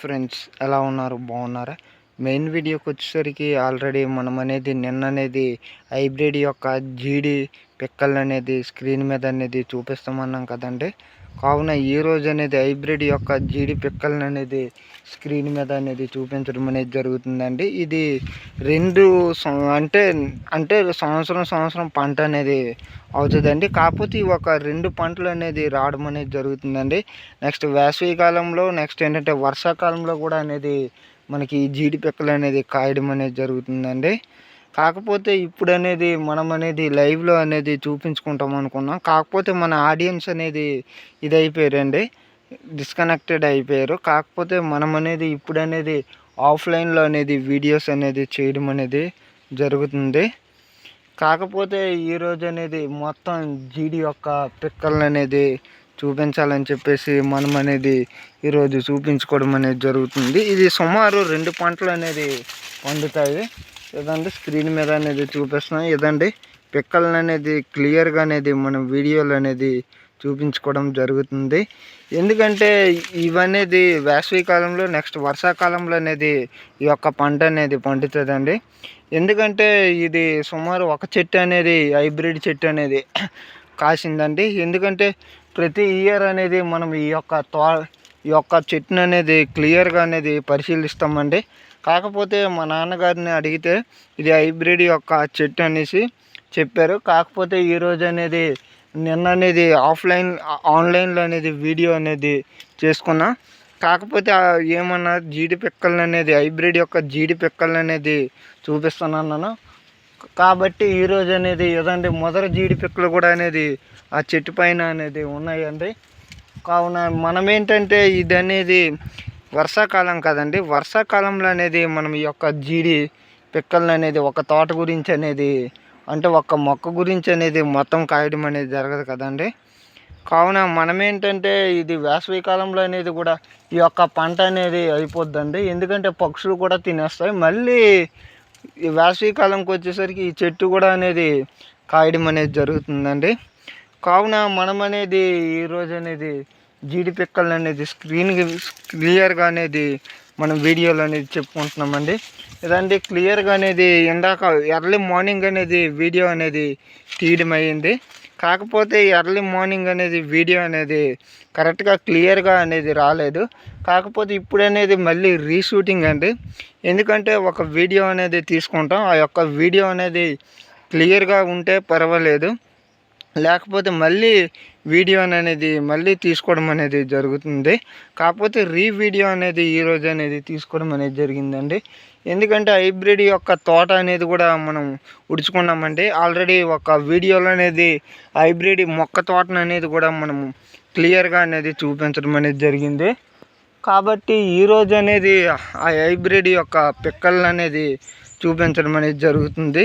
Friends ఎలా ఉన్నారు? బాగున్నారా? మెయిన్ వీడియోకి వచ్చేసరికి ఆల్రెడీ మనం అనేది నిన్న అనేది హైబ్రిడ్ యొక్క జీడి పిక్కలు అనేది స్క్రీన్ మీద అనేది చూపిస్తామన్నాం కదండి. కావున ఈ రోజు అనేది హైబ్రిడ్ యొక్క జీడి పిక్కలను అనేది స్క్రీన్ మీద అనేది చూపించడం అనేది జరుగుతుందండి. ఇది రెండు అంటే అంటే సంవత్సరం సంవత్సరం పంట అనేది అవుతుందండి. కాకపోతే ఒక రెండు పంటలు అనేది రావడం అనేది జరుగుతుందండి. నెక్స్ట్ వేసవి కాలంలో నెక్స్ట్ ఏంటంటే వర్షాకాలంలో కూడా అనేది మనకి జీడి పిక్కలు అనేది కాయడం అనేది జరుగుతుందండి. కాకపోతే ఇప్పుడు అనేది మనం అనేది లైవ్లో అనేది చూపించుకుంటాం అనుకున్నాం. కాకపోతే మన ఆడియన్స్ అనేది ఇది అయిపోయారండి డిస్కనెక్టెడ్ అయిపోయారు. కాకపోతే మనం అనేది ఇప్పుడు అనేది ఆఫ్లైన్లో అనేది వీడియోస్ అనేది చేయడం అనేది జరుగుతుంది. కాకపోతే ఈరోజు అనేది మొత్తం జీడి యొక్క పిక్కలను అనేది చూపించాలని చెప్పేసి మనం అనేది ఈరోజు చూపించుకోవడం అనేది జరుగుతుంది. ఇది సుమారు రెండు పంటలు అనేది పండుతాయి. ఏదండి స్క్రీన్ మీద అనేది చూపిస్తున్నాం. ఇదండి పిక్కలను అనేది క్లియర్గా అనేది మనం వీడియోలు అనేది చూపించుకోవడం జరుగుతుంది. ఎందుకంటే ఇవనేది వేసవి కాలంలో నెక్స్ట్ వర్షాకాలంలో అనేది ఈ యొక్క పంట అనేది పండుతుందండి. ఎందుకంటే ఇది సుమారు ఒక చెట్టు అనేది హైబ్రిడ్ చెట్టు అనేది కాసిందండి. ఎందుకంటే ప్రతి ఇయర్ అనేది మనం ఈ యొక్క తో యొక్క చెట్టును అనేది క్లియర్గా అనేది పరిశీలిస్తామండి. కాకపోతే మా నాన్నగారిని అడిగితే ఇది హైబ్రిడ్ యొక్క చెట్టు అనేసి చెప్పారు. కాకపోతే ఈరోజు అనేది నిన్న అనేది ఆఫ్లైన్ ఆన్లైన్లో అనేది వీడియో అనేది చేసుకున్నా. కాకపోతే ఏమన్నా జీడి పిక్కలు అనేది హైబ్రిడ్ యొక్క జీడి పిక్కలు అనేది చూపిస్తున్నాను కాబట్టి ఈరోజు అనేది ఏదండి? మొదటి జీడి పిక్కలు కూడా అనేది ఆ చెట్టు పైన అనేది ఉన్నాయండి. కావున మనం ఏంటంటే ఇది అనేది వర్షాకాలం కదండి. వర్షాకాలంలో అనేది మనం ఈ యొక్క జీడి పిక్కలను అనేది ఒక తోట గురించి అనేది అంటే ఒక మొక్క గురించి అనేది మొత్తం కాయడం అనేది జరగదు కదండి. కావున మనం ఏంటంటే ఇది వేసవి కాలంలో అనేది కూడా ఈ యొక్క పంట అనేది అయిపోద్దండి. ఎందుకంటే పక్షులు కూడా తినేస్తాయి. మళ్ళీ ఈ వేసవి కాలంకి వచ్చేసరికి ఈ చెట్టు కూడా అనేది కాయడం అనేది జరుగుతుందండి. కావున మనం అనేది ఈరోజు అనేది జీడి పిక్కలు అనేది స్క్రీన్ క్లియర్గా అనేది మనం వీడియోలు అనేది చెప్పుకుంటున్నామండి. ఇదండి క్లియర్గా అనేది ఇందాక ఎర్లీ మార్నింగ్ అనేది వీడియో అనేది తీయడం అయ్యింది. కాకపోతే ఎర్లీ మార్నింగ్ అనేది వీడియో అనేది కరెక్ట్గా క్లియర్గా అనేది రాలేదు. కాకపోతే ఇప్పుడు అనేది మళ్ళీ రీషూటింగ్ అండి. ఎందుకంటే ఒక వీడియో అనేది తీసుకుంటాం. ఆ యొక్క వీడియో అనేది క్లియర్గా ఉంటే పర్వాలేదు. లేకపోతే మళ్ళీ వీడియో అనేది మళ్ళీ తీసుకోవడం అనేది జరుగుతుంది. కాకపోతే రీ వీడియో అనేది ఈరోజు అనేది తీసుకోవడం అనేది జరిగిందండి. ఎందుకంటే హైబ్రిడ్ యొక్క తోట అనేది కూడా మనం ఉడుచుకున్నామండి ఆల్రెడీ ఒక వీడియోలో అనేది హైబ్రిడ్ మొక్క తోటను అనేది కూడా మనం క్లియర్గా అనేది చూపించడం అనేది జరిగింది. కాబట్టి ఈరోజు అనేది ఆ హైబ్రిడ్ యొక్క పిక్కలు అనేది చూపించడం అనేది జరుగుతుంది.